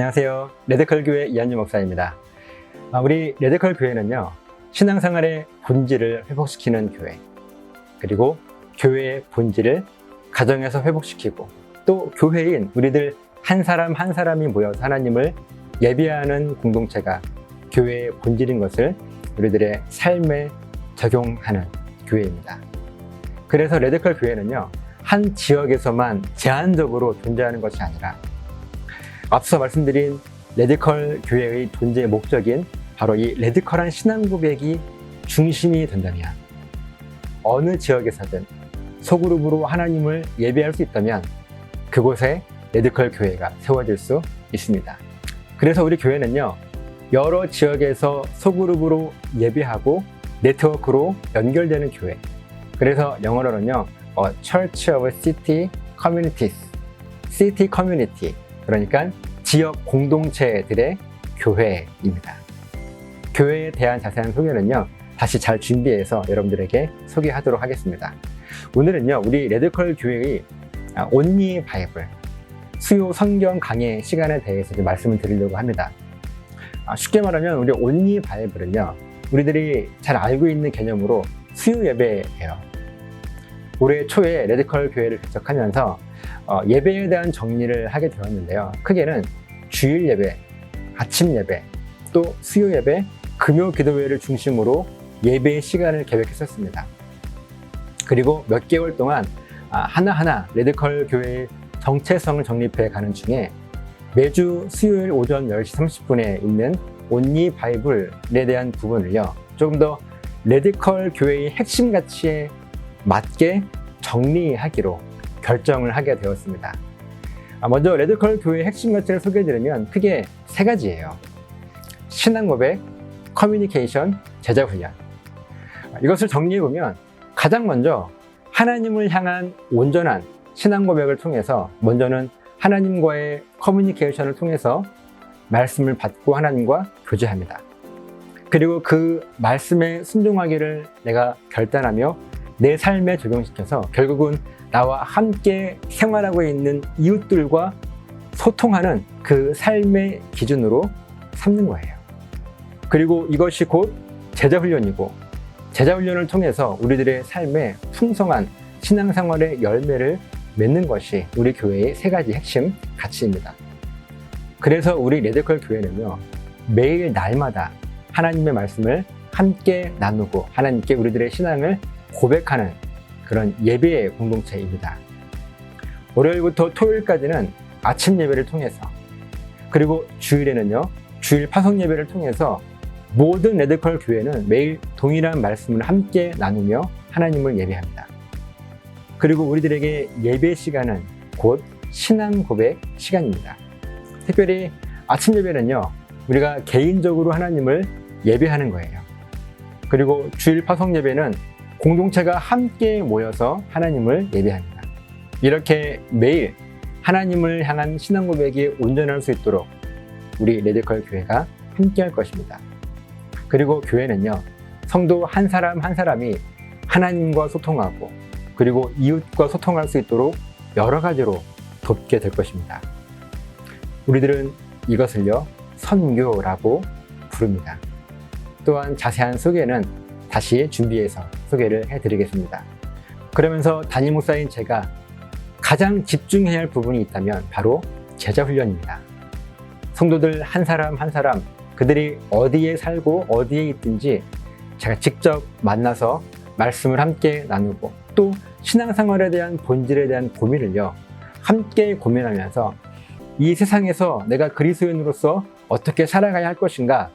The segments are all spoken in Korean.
안녕하세요. 레드컬 교회 이한주 목사입니다. 아, 우리 레드컬 교회는요, 신앙생활의 본질을 회복시키는 교회, 그리고 교회의 본질을 가정에서 회복시키고, 또 교회인 우리들 한 사람 한 사람이 모여서 하나님을 예비하는 공동체가 교회의 본질인 것을 우리들의 삶에 적용하는 교회입니다. 그래서 레드컬 교회는요, 한 지역에서만 제한적으로 존재하는 것이 아니라 앞서 말씀드린 레디컬 교회의 존재의 목적인 바로 이 레디컬한 신앙 고백이 중심이 된다면 어느 지역에서든 소그룹으로 하나님을 예배할 수 있다면 그곳에 레디컬 교회가 세워질 수 있습니다. 그래서 우리 교회는요, 여러 지역에서 소그룹으로 예배하고 네트워크로 연결되는 교회. 그래서 영어로는요, 어, Church of City Communities, City Community. 그러니까 지역 공동체들의 교회입니다. 교회에 대한 자세한 소개는요, 다시 잘 준비해서 여러분들에게 소개하도록 하겠습니다. 오늘은요, 우리 레드컬 교회의 아, 온리 바이블, 수요 성경 강의 시간에 대해서 좀 말씀을 드리려고 합니다. 아, 쉽게 말하면 우리 온리 바이블은요, 우리들이 잘 알고 있는 개념으로 수요 예배예요. 올해 초에 레드컬 교회를 개척하면서 어, 예배에 대한 정리를 하게 되었는데요. 크게는 주일 예배, 아침 예배, 또 수요 예배, 금요 기도회를 중심으로 예배의 시간을 계획했었습니다. 그리고 몇 개월 동안 아, 하나하나 레드컬 교회의 정체성을 정립해 가는 중에 매주 수요일 오전 10시 30분에 있는 온리 바이블에 대한 부분을요. 조금 더 레드컬 교회의 핵심 가치에 맞게 정리하기로 결정을 하게 되었습니다. 아, 먼저 레드컬 교회의 핵심 가치를 소개해드리면 크게 세 가지예요. 신앙 고백, 커뮤니케이션, 제자 훈련. 아, 이것을 정리해보면 가장 먼저 하나님을 향한 온전한 신앙 고백을 통해서 먼저는 하나님과의 커뮤니케이션을 통해서 말씀을 받고 하나님과 교제합니다. 그리고 그 말씀에 순종하기를 내가 결단하며 내 삶에 적용시켜서 결국은 나와 함께 생활하고 있는 이웃들과 소통하는 그 삶의 기준으로 삼는 거예요. 그리고 이것이 곧 제자훈련이고, 제자훈련을 통해서 우리들의 삶에 풍성한 신앙생활의 열매를 맺는 것이 우리 교회의 세 가지 핵심 가치입니다. 그래서 우리 레드컬 교회는요, 매일 날마다 하나님의 말씀을 함께 나누고 하나님께 우리들의 신앙을 고백하는 그런 예배의 공동체입니다. 월요일부터 토요일까지는 아침 예배를 통해서 그리고 주일에는요 주일 파송 예배를 통해서 모든 레드컬 교회는 매일 동일한 말씀을 함께 나누며 하나님을 예배합니다. 그리고 우리들에게 예배 시간은 곧 신앙 고백 시간입니다. 특별히 아침 예배는요 우리가 개인적으로 하나님을 예배하는 거예요. 그리고 주일 파송 예배는 공동체가 함께 모여서 하나님을 예배합니다. 이렇게 매일 하나님을 향한 신앙 고백이 온전할 수 있도록 우리 레드컬 교회가 함께 할 것입니다. 그리고 교회는요, 성도 한 사람 한 사람이 하나님과 소통하고 그리고 이웃과 소통할 수 있도록 여러 가지로 돕게 될 것입니다. 우리들은 이것을요, 선교라고 부릅니다. 또한 자세한 소개는 다시 준비해서 소개를 해드리겠습니다. 그러면서 담임 목사인 제가 가장 집중해야 할 부분이 있다면 바로 제자 훈련입니다. 성도들 한 사람 한 사람 그들이 어디에 살고 어디에 있든지 제가 직접 만나서 말씀을 함께 나누고 또 신앙생활에 대한 본질에 대한 고민을요 함께 고민하면서 이 세상에서 내가 그리스도인으로서 어떻게 살아가야 할 것인가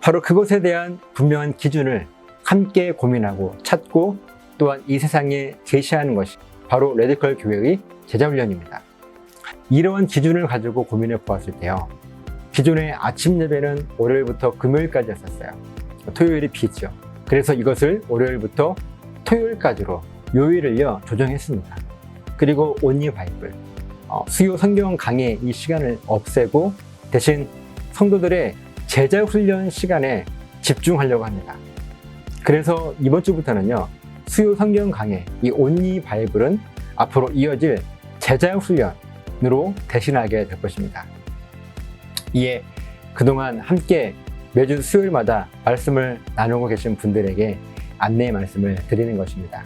바로 그것에 대한 분명한 기준을 함께 고민하고 찾고 또한 이 세상에 제시하는 것이 바로 레드컬 교회의 제자훈련입니다. 이러한 기준을 가지고 고민해 보았을 때요. 기존의 아침 예배는 월요일부터 금요일까지였었어요. 토요일이 비죠. 그래서 이것을 월요일부터 토요일까지로 요일을요 조정했습니다. 그리고 온리 바이블 어, 수요 성경 강의 이 시간을 없애고 대신 성도들의 제자 훈련 시간에 집중하려고 합니다. 그래서 이번 주부터는요, 수요 성경 강의, 이 온리 바이블은 앞으로 이어질 제자 훈련으로 대신하게 될 것입니다. 이에 그동안 함께 매주 수요일마다 말씀을 나누고 계신 분들에게 안내 말씀을 드리는 것입니다.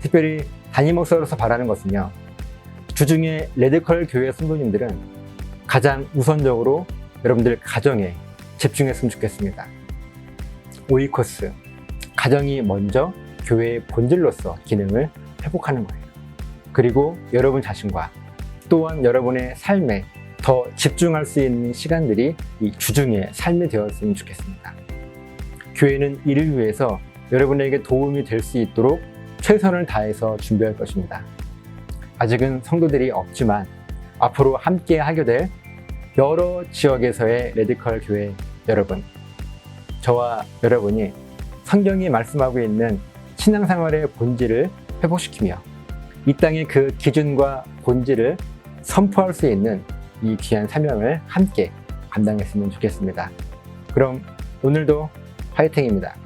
특별히 담임 목사로서 바라는 것은요. 주중에 레드컬 교회 성도님들은 가장 우선적으로 여러분들 가정에 집중했으면 좋겠습니다. 오이 코스 가정이 먼저 교회의 본질로서 기능을 회복하는 거예요. 그리고 여러분 자신과 또한 여러분의 삶에 더 집중할 수 있는 시간들이 이 주중의 삶이 되었으면 좋겠습니다. 교회는 이를 위해서 여러분에게 도움이 될 수 있도록 최선을 다해서 준비할 것입니다. 아직은 성도들이 없지만 앞으로 함께 하게 될 여러 지역에서의 레디컬 교회 여러분, 저와 여러분이 성경이 말씀하고 있는 신앙생활의 본질을 회복시키며 이 땅의 그 기준과 본질을 선포할 수 있는 이 귀한 사명을 함께 감당했으면 좋겠습니다. 그럼 오늘도 화이팅입니다.